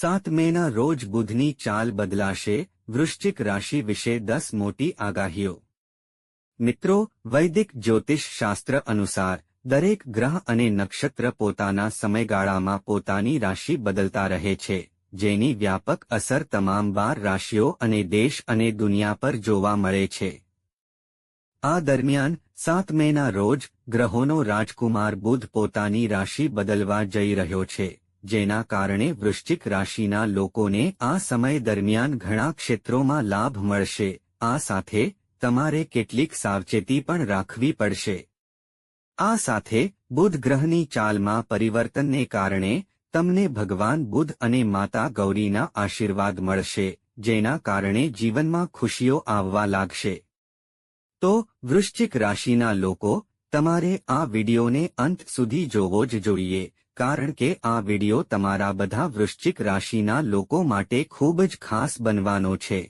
સાત મેના રોજ બુધની ચાલ બદલાશે, વૃશ્ચિક રાશિ વિશે દસ મોટી આગાહીઓ. મિત્રો, વૈદિક જ્યોતિષ શાસ્ત્ર અનુસાર, દરેક ગ્રહ અને નક્ષત્ર પોતાના સમયગાળામાં પોતાની રાશિ બદલતા રહે છે, જેની વ્યાપક અસર તમામ બાર રાશિઓ અને દેશ અને દુનિયા પર જોવા મળે છે. આ દરમિયાન સાત મેના રોજ ગ્રહોનો રાજકુમાર બુધ પોતાની રાશિ બદલવા જઈ રહ્યો છે. જેના કારણે વૃશ્ચિક રાશિના લોકોને આ સમય દરમિયાન ઘણા ક્ષેત્રોમાં લાભ મળશે. આ સાથે તમારે કેટલીક સાવચેતી પણ રાખવી પડશે. આ સાથે બુધ ગ્રહની ચાલમાં પરિવર્તનને કારણે તમને ભગવાન બુધ અને માતા ગૌરીના આશીર્વાદ મળશે, જેના કારણે જીવનમાં ખુશીઓ આવવા લાગશે. તો વૃશ્ચિક રાશિના લોકો, તમારે આ વિડિયોને અંત સુધી જોવો જ જોઈએ. કારણ કે આ વિડિયો તમારા બધા વૃશ્ચિક રાશિના લોકો માટે ખૂબ જ ખાસ બનવાનો છે.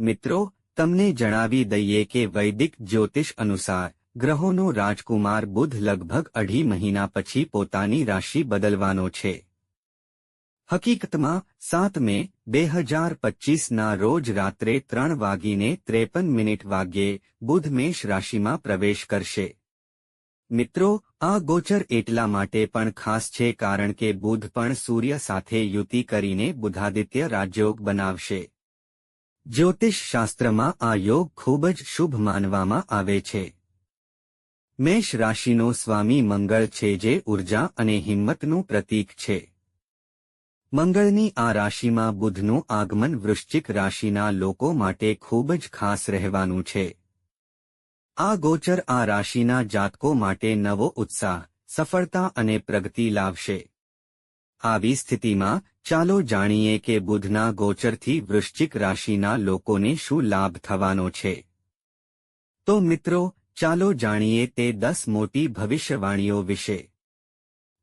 મિત્રો, તમને જણાવી દઈએ કે વૈદિક જ્યોતિષ અનુસાર, ગ્રહોનો રાજકુમાર બુધ લગભગ અઢી મહિના પછી પોતાની રાશિ બદલવાનો છે. હકીકતમાં, સાત મે, બે હજાર પચીસના રોજ રાત્રે ત્રણ વાગીને ત્રેપન મિનિટ વાગ્યે બુધ મેષ રાશિમાં પ્રવેશ કરશે. મિત્રો આ ગોચર એટલા માટે પણ ખાસ છે કારણ કે બુધ પણ સૂર્ય સાથે યુતિ કરીને બુધાદિત્ય રાજયોગ બનાવશે. જ્યોતિષ શાસ્ત્રમાં આ યોગ ખૂબ જ શુભ માનવામાં આવે છે. મેષ રાશિનો સ્વામી મંગળ છે જે ઊર્જા અને હિંમતનું પ્રતીક છે. મંગળની આ રાશિમાં બુધનું આગમન વૃશ્ચિક રાશિના લોકો માટે ખૂબ જ ખાસ રહેવાનું છે. આ ગોચર આ રાશિના જાતકો માટે નવો ઉત્સાહ, સફળતા અને પ્રગતિ લાવશે. આવી સ્થિતિમાં ચાલો જાણીએ કે બુધના ગોચરથી વૃશ્ચિક રાશિના લોકોને શું લાભ થવાનો છે. તો મિત્રો, ચાલો જાણીએ તે દસ મોટી ભવિષ્યવાણીઓ વિશે.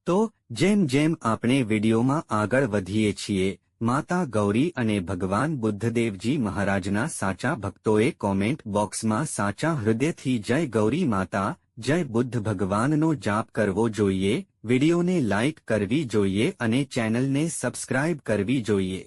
તો, જેમ જેમ આપણે વિડીયોમાં આગળ વધીએ છીએ માતા ગૌરી અને ભગવાન બુદ્ધદેવજી મહારાજના સાચા ભક્તોએ કોમેન્ટ બોક્સમાં સાચા હૃદયથી જય ગૌરી માતા, જય બુદ્ધ ભગવાનનો જાપ કરવો જોઈએ, વિડીયોને લાઇક કરવી જોઈએ અને ચેનલને સબસ્ક્રાઇબ કરવી જોઈએ.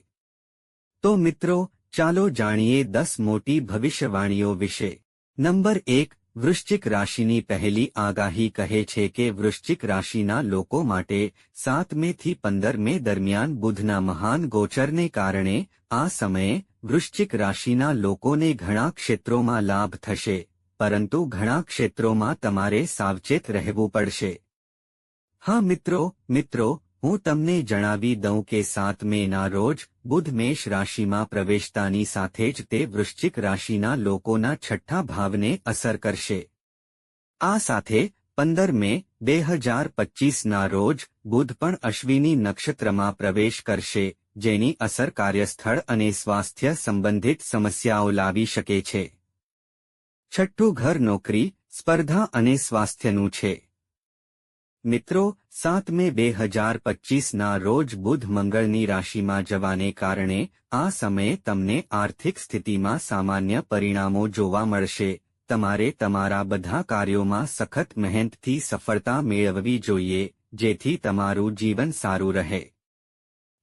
તો મિત્રો, ચાલો જાણીએ દસ મોટી ભવિષ્યવાણીઓ વિશે. નંબર એક વૃશ્ચિક રાશિની પહેલી આગાહી કહે છે કે વૃશ્ચિક રાશિના લોકો માટે સાત મે પંદર મે દરમિયાન બુધના મહાન ગોચરને કારણે આ સમયે વૃશ્ચિક રાશિના લોકોને ઘણા ક્ષેત્રોમાં લાભ થશે, પરંતુ ઘણા ક્ષેત્રોમાં તમારે સાવચેત રહેવું પડશે. હા મિત્રો મિત્રો હું તમને જણાવી દઉં કે સાત મેના રોજ બુધ મેષ રાશિમાં પ્રવેશતાની સાથે જ તે વૃશ્ચિક રાશિના લોકોના છઠ્ઠા ભાવને અસર કરશે. આ સાથે પંદર મે બે હજાર પચીસના રોજ બુધ પણ અશ્વિની નક્ષત્રમાં પ્રવેશ કરશે, જેની અસર કાર્યસ્થળ અને સ્વાસ્થ્ય સંબંધિત સમસ્યાઓ લાવી શકે છે. છઠ્ઠું ઘર નોકરી, સ્પર્ધા અને સ્વાસ્થ્યનું છે. મિત્રો, સાત મે બે હજાર પચીસના રોજ બુધ મંગળની રાશિમાં જવાને કારણે આ સમયે તમને આર્થિક સ્થિતિમાં સામાન્ય પરિણામો જોવા મળશે. તમારે તમારા બધા કાર્યોમાં સખત મહેનતથી સફળતા મેળવવી જોઈએ, જેથી તમારું જીવન સારું રહે.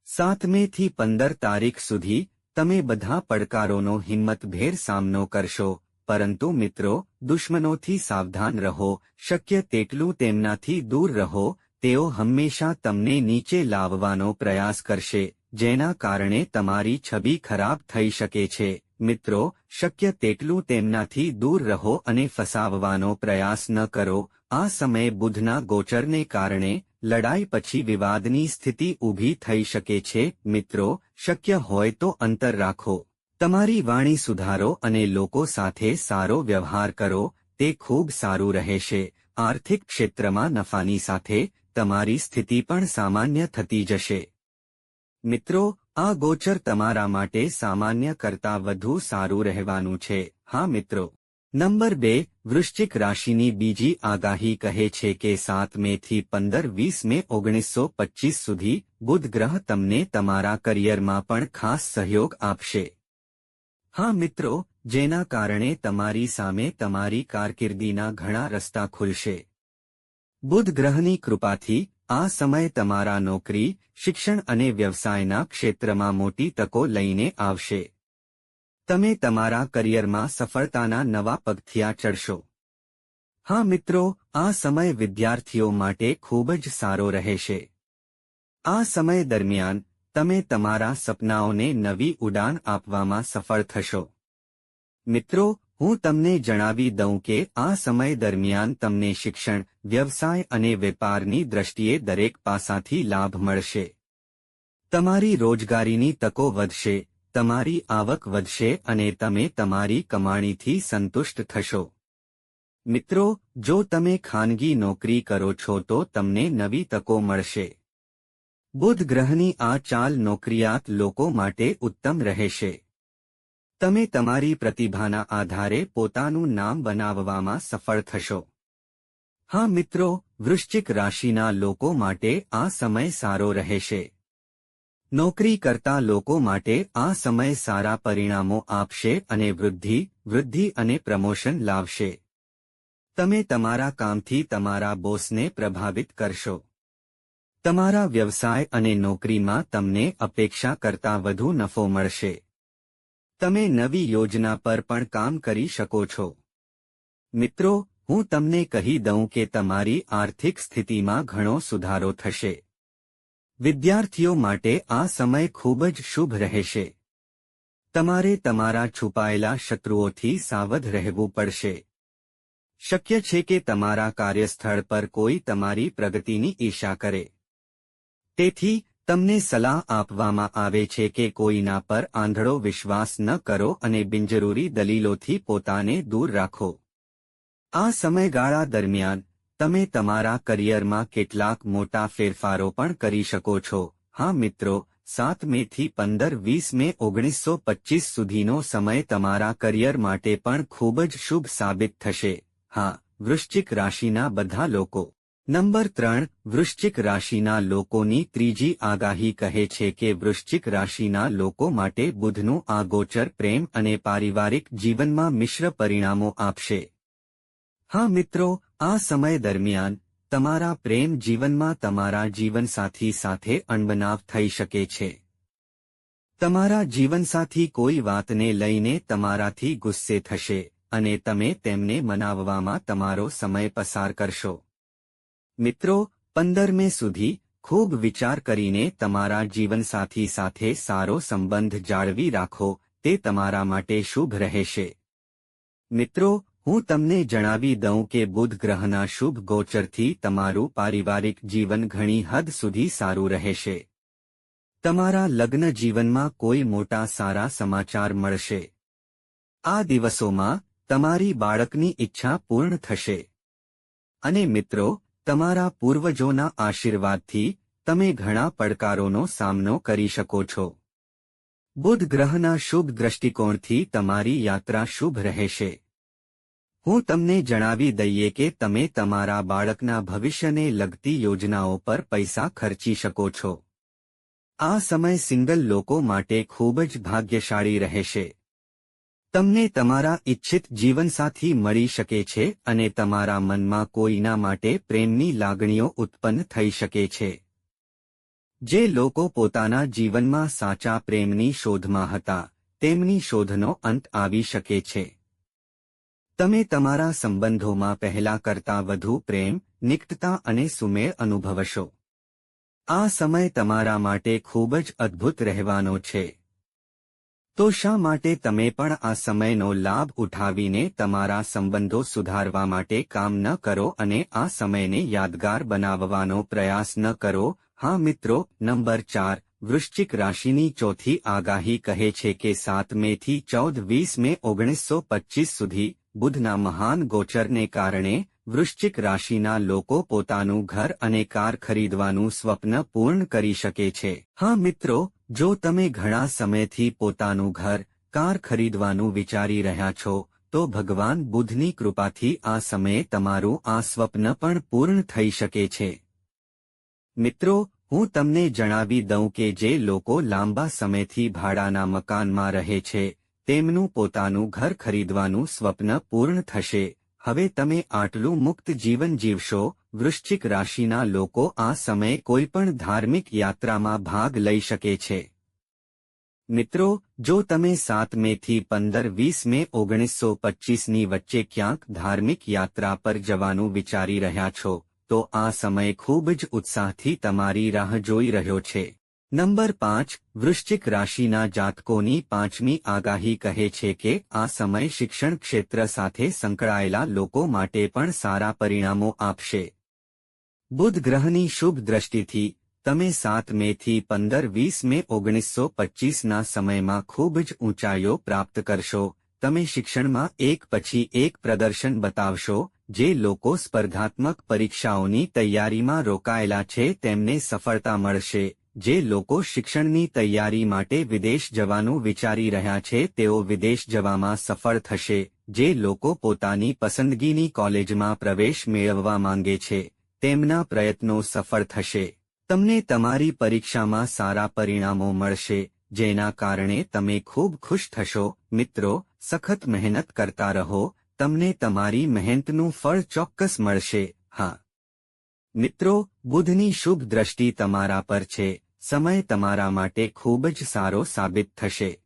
સાતમેથી પંદર તારીખ સુધી તમે બધા પડકારોનો હિંમતભેર સામનો કરશો. પરંતુ મિત્રો, દુશ્મનોથી સાવધાન રહો, શક્ય તેટલું તેમનાથી દૂર રહો, તેઓ હંમેશા તમને નીચે લાવવાનો પ્રયાસ કરશે, જેના કારણે તમારી છબી ખરાબ થઈ શકે છે. મિત્રો, શક્ય તેટલું તેમનાથી દૂર રહો અને ફસાવવાનો પ્રયાસ ન કરો. આ સમયે બુધના ગોચરને કારણે લડાઈ પછી વિવાદની સ્થિતિ ઊભી થઈ શકે છે. મિત્રો, શક્ય હોય તો અંતર રાખો. તમારી વાણી સુધારો અને લોકો સાથે સારો વ્યવહાર કરો, તે ખૂબ સારું રહેશે. આર્થિક ક્ષેત્રમાં નફાની સાથે તમારી સ્થિતિ પણ સામાન્ય થતી જશે. મિત્રો, આ ગોચર તમારા માટે સામાન્ય કરતાં વધુ સારું રહેવાનું છે. હા, મિત્રો. નંબર બે, વૃશ્ચિક રાશિની બીજી આગાહી કહે છે કે સાત મેથી પંદર વીસ મે ઓગણીસો પચીસ સુધી બુધ ગ્રહ તમને તમારા કરિયરમાં પણ ખાસ સહયોગ આપશે. હા મિત્રો, જેના કારણે તમારી સામે તમારી કારકિર્દીના ઘણા રસ્તા ખુલશે. બુધ ગ્રહની કૃપાથી, આ સમય તમારા નોકરી, શિક્ષણ અને વ્યવસાયના ક્ષેત્રમાં મોટી તકો લઈને આવશે. તમે તમારા કરિયરમાં સફળતાના નવા પગથિયા ચડશો. હા મિત્રો, આ સમય વિદ્યાર્થીઓ માટે ખૂબ જ સારો રહેશે. આ સમય દરમિયાન તમે તમારા સપનાઓને નવી ઉડાન આપવામાં સફળ થશો. મિત્રો, હું તમને જણાવી દઉં કે આ સમય દરમિયાન તમને શિક્ષણ, વ્યવસાય અને વેપારની દ્રષ્ટિએ દરેક પાસાથી લાભ મળશે. તમારી રોજગારીની તકો વધશે, તમારી આવક વધશે અને તમે તમારી કમાણીથી સંતુષ્ટ થશો. મિત્રો, જો તમે ખાનગી નોકરી કરો છો તો તમને નવી તકો મળશે. બુધ ગ્રહની આ ચાલ નોકરિયાત લોકો માટે ઉત્તમ રહેશે. તમે તમારી પ્રતિભાના આધારે પોતાનું નામ બનાવવામાં સફળ થશો. હા મિત્રો, વૃશ્ચિક રાશિના લોકો માટે આ સમય સારો રહેશે. નોકરી કરતા લોકો માટે આ સમય સારા પરિણામો આપશે અને વૃદ્ધિ વૃદ્ધિ અને પ્રમોશન લાવશે. તમે તમારા કામથી તમારા બોસને પ્રભાવિત કરશો. તમારા વ્યવસાય અને નોકરીમાં તમને અપેક્ષા કરતાં વધુ નફો મળશે. તમે નવી યોજના પર પણ કામ કરી શકો છો. મિત્રો, હું તમને કહી દઉં કે તમારી આર્થિક સ્થિતિમાં ઘણો સુધારો થશે. વિદ્યાર્થીઓ માટે આ સમય ખૂબ જ શુભ રહેશે. તમારે તમારા છુપાયેલા શત્રુઓથી સાવધ રહેવું પડશે. શક્ય છે કે તમારા કાર્યસ્થળ પર કોઈ તમારી પ્રગતિની ઈશા કરે. તેથી, તમને સલાહ આપવામાં આવે છે કે કોઈના પર આંધળો વિશ્વાસ ન કરો અને બિનજરૂરી દલીલોથી પોતાને દૂર રાખો. આ સમયગાળા દરમિયાન, તમે તમારા કરિયરમાં કેટલાક મોટા ફેરફારો પણ કરી શકો છો. હા મિત્રો, સાત મેથી પંદર વીસ મે ઓગણીસો પચ્ચીસ સુધીનો સમય તમારા કરિયર માટે પણ ખૂબ જ શુભ સાબિત થશે. હા, વૃશ્ચિક રાશિના બધા લોકો. નંબર ત્રણ, વૃશ્ચિક રાશિના લોકોની ત્રીજી આગાહી કહે છે કે વૃશ્ચિક રાશિના લોકો માટે બુધનું આ ગોચર પ્રેમ અને પારિવારિક જીવનમાં મિશ્ર પરિણામો આપશે. હા મિત્રો, આ સમય દરમિયાન તમારા પ્રેમ જીવનમાં તમારા જીવનસાથી સાથે અણબનાવ થઈ શકે છે. તમારા જીવનસાથી કોઈ વાતને લઈને તમારાથી ગુસ્સે થશે અને તમે તેમને મનાવવામાં તમારો સમય પસાર કરશો. મિત્રો પંદર મે સુધી ખૂબ વિચાર કરીને તમારા જીવનસાથી સાથે સારો સંબંધ જાળવી રાખો, તે તમારા માટે શુભ રહેશે. મિત્રો, હું તમને જણાવી દઉં કે બુધ ગ્રહના શુભ ગોચરથી તમારું પારિવારિક જીવન ઘણી હદ સુધી સારું રહેશે. તમારા લગ્ન જીવનમાં કોઈ મોટા સારા સમાચાર મળશે. આ દિવસોમાં તમારી બાળકની ઈચ્છા પૂર્ણ થશે. અને મિત્રો તમારા પૂર્વજોના આશીર્વાદથી તમે ઘણા પડકારોનો સામનો કરી શકો છો. બુધ ગ્રહના શુભ દ્રષ્ટિકોણથી તમારી યાત્રા શુભ રહેશે. હું તમને જણાવી દઈએ કે તમે તમારા બાળકના ભવિષ્યને લગતી યોજનાઓ પર પૈસા ખર્ચી શકો છો. આ સમય સિંગલ લોકો માટે ખૂબ જ ભાગ્યશાળી રહેશે. તમને તમારા ઇચ્છિત જીવનસાથી મળી શકે છે અને તમારા મનમાં કોઈના માટે પ્રેમની લાગણીઓ ઉત્પન્ન થઈ શકે છે. જે લોકો પોતાના જીવનમાં સાચા પ્રેમની શોધમાં હતા, તેમની શોધનો અંત આવી શકે છે. તમે તમારા સંબંધોમાં પહેલા કરતાં વધુ પ્રેમ, નિકટતા અને સુમેળ અનુભવશો. આ સમય તમારા માટે ખૂબ જ અદ્ભુત રહેવાનો છે. તો શા માટે તમે પણ આ સમયનો લાભ ઉઠાવીને તમારા સંબંધો સુધારવા માટે કામ ન કરો અને આ સમયને યાદગાર બનાવવાનો પ્રયાસ ન કરો? હા મિત્રો, નંબર ચાર, વૃશ્ચિક રાશિની ચોથી આગાહી કહે છે કે સાત મેથી ચૌદ વીસ મે ઓગણીસો પચ્ચીસ સુધી બુધના મહાન ગોચરને કારણે વૃશ્ચિક રાશિના લોકો પોતાનું ઘર અને કાર ખરીદવાનું સ્વપ્ન પૂર્ણ કરી શકે છે. હા મિત્રો જો તમે ઘણા સમયથી પોતાનું ઘર, કાર ખરીદવાનું વિચારી રહ્યા છો, તો ભગવાન બુદ્ધની કૃપાથી આ સમયે તમારું આ સ્વપ્ન પણ પૂર્ણ થઈ શકે છે. મિત્રો, હું તમને જણાવી દઉં કે જે લોકો લાંબા સમયથી ભાડાના મકાનમાં રહે છે, તેમનું પોતાનું ઘર ખરીદવાનું સ્વપ્ન પૂર્ણ થશે. હવે તમે આટલું મુક્ત જીવન જીવશો વૃશ્ચિક રાશિના લોકો આ સમયે કોઈપણ ધાર્મિક યાત્રામાં ભાગ લઈ શકે છે. મિત્રો, જો તમે સાત મેથી પંદર વીસ મે ઓગણીસો પચ્ચીસની વચ્ચે ક્યાંક ધાર્મિક યાત્રા પર જવાનું વિચારી રહ્યા છો, તો આ સમય ખૂબ જ ઉત્સાહથી તમારી રાહ જોઈ રહ્યો છે. નંબર પાંચ, વૃશ્ચિક રાશિના જાતકોની પાંચમી આગાહી કહે છે કે, આ સમય શિક્ષણ ક્ષેત્ર સાથે સંકળાયેલા લોકો માટે પણ સારા પરિણામો આપશે. બુધ ગ્રહની શુભ દ્રષ્ટિથી, તમે સાત મેથી પંદર વીસ મે ઓગણીસો પચ્ચીસના સમયમાં ખૂબ જ ઊંચાઈઓ પ્રાપ્ત કરશો. તમે શિક્ષણમાં એક પછી એક પ્રદર્શન બતાવશો, જે લોકો સ્પર્ધાત્મક પરીક્ષાઓની તૈયારીમાં રોકાયેલા છે તેમને સફળતા મળશે. જે લોકો શિક્ષણની તૈયારી માટે વિદેશ જવાનું વિચારી રહ્યા છે તેઓ વિદેશ જવામાં સફળ થશે. જે લોકો પોતાની પસંદગીની કોલેજમાં પ્રવેશ મેળવવા માંગે છે. તેમના પ્રયત્નો સફળ થશે. તમને તમારી પરીક્ષામાં સારા પરિણામો મળશે, જેના કારણે તમે ખૂબ ખુશ થશો. મિત્રો, સખત મહેનત કરતા રહો, તમને તમારી મહેનતનું ફળ ચોક્કસ મળશે. હા. મિત્રો, બુધની શુભ દ્રષ્ટિ તમારા પર છે. સમય તમારા માટે ખૂબ જ સારો સાબિત થશે.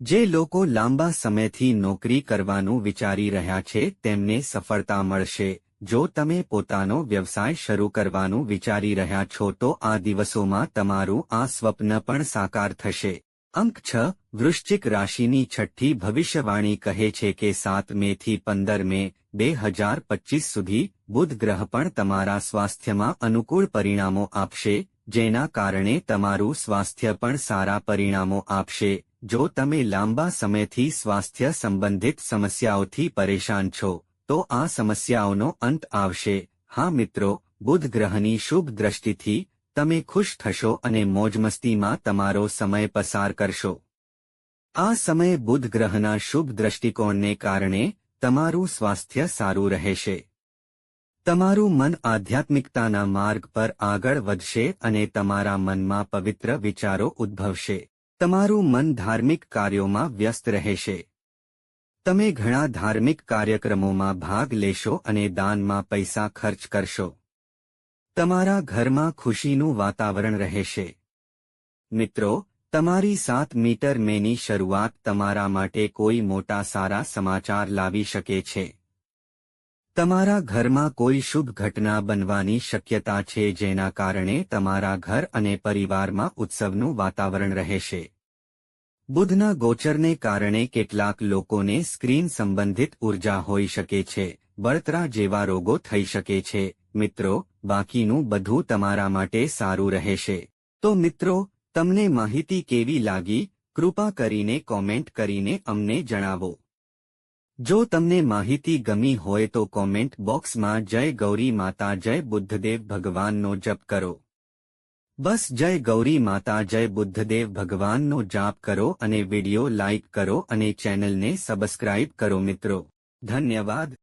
જે લોકો લાંબા સમયથી નોકરી કરવાનું વિચારી રહ્યા છે, તેમને સફળતા મળશે. જો તમે પોતાનો વ્યવસાય શરૂ કરવાનું વિચારી રહ્યા છો તો આ દિવસોમાં તમારું આ સ્વપ્ન પણ સાકાર થશે. અંક છ, વૃશ્ચિક રાશિની છઠ્ઠી ભવિષ્યવાણી કહે છે કે સાત મેથી પંદર મે બે હજાર પચીસ સુધી બુધ ગ્રહ પણ તમારા સ્વાસ્થ્યમાં અનુકૂળ પરિણામો આપશે, જેના કારણે તમારું સ્વાસ્થ્ય પણ સારા પરિણામો આપશે. જો તમે લાંબા સમયથી સ્વાસ્થ્ય સંબંધિત સમસ્યાઓથી પરેશાન છો તો આ સમસ્યાઓનો અંત આવશે. હા મિત્રો, બુધ ગ્રહની શુભ દ્રષ્ટિથી તમે ખુશ થશો અને મોજમસ્તીમાં તમારો સમય પસાર કરશો. આ સમયે બુધ ગ્રહના શુભ દ્રષ્ટિકોણને કારણે તમારું સ્વાસ્થ્ય સારું રહેશે. તમારું મન આધ્યાત્મિકતાના માર્ગ પર આગળ વધશે અને તમારા મનમાં પવિત્ર વિચારો ઉદ્ભવશે. તમારું મન ધાર્મિક કાર્યોમાં વ્યસ્ત રહેશે. તમે ઘણા ધાર્મિક કાર્યક્રમોમાં ભાગ લેશો અને દાનમાં પૈસા ખર્ચ કરશો. તમારા ઘરમાં ખુશીનું વાતાવરણ રહેશે. મિત્રો, તમારી સાત મીટર મેની શરૂઆત તમારા માટે કોઈ મોટા સારા સમાચાર લાવી શકે છે. તમારા ઘરમાં કોઈ શુભ ઘટના બનવાની શક્યતા છે જેના કારણે તમારા ઘર અને પરિવારમાં ઉત્સવનું વાતાવરણ રહેશે. બુધના ગોચરને કારણે કેટલાક લોકોને સ્ક્રીન સંબંધિત ઊર્જા હોઈ શકે છે, બળતરા જેવા રોગો થઈ શકે છે. મિત્રો, બાકીનું બધું તમારા માટે સારું રહેશે. તો મિત્રો, તમને માહિતી કેવી લાગી? કૃપા કરીને કોમેન્ટ કરીને અમને જણાવો. જો તમને માહિતી ગમી હોય તો કોમેન્ટ બોક્સમાં જય ગૌરી માતા, જય બુદ્ધદેવ ભગવાનનો જપ કરો. બસ જય ગૌરી માતા, જય બુદ્ધદેવ, ભગવાનનો જાપ કરો અને વિડિયો લાઇક કરો અને ચેનલને સબસ્ક્રાઇબ કરો મિત્રો. ધન્યવાદ.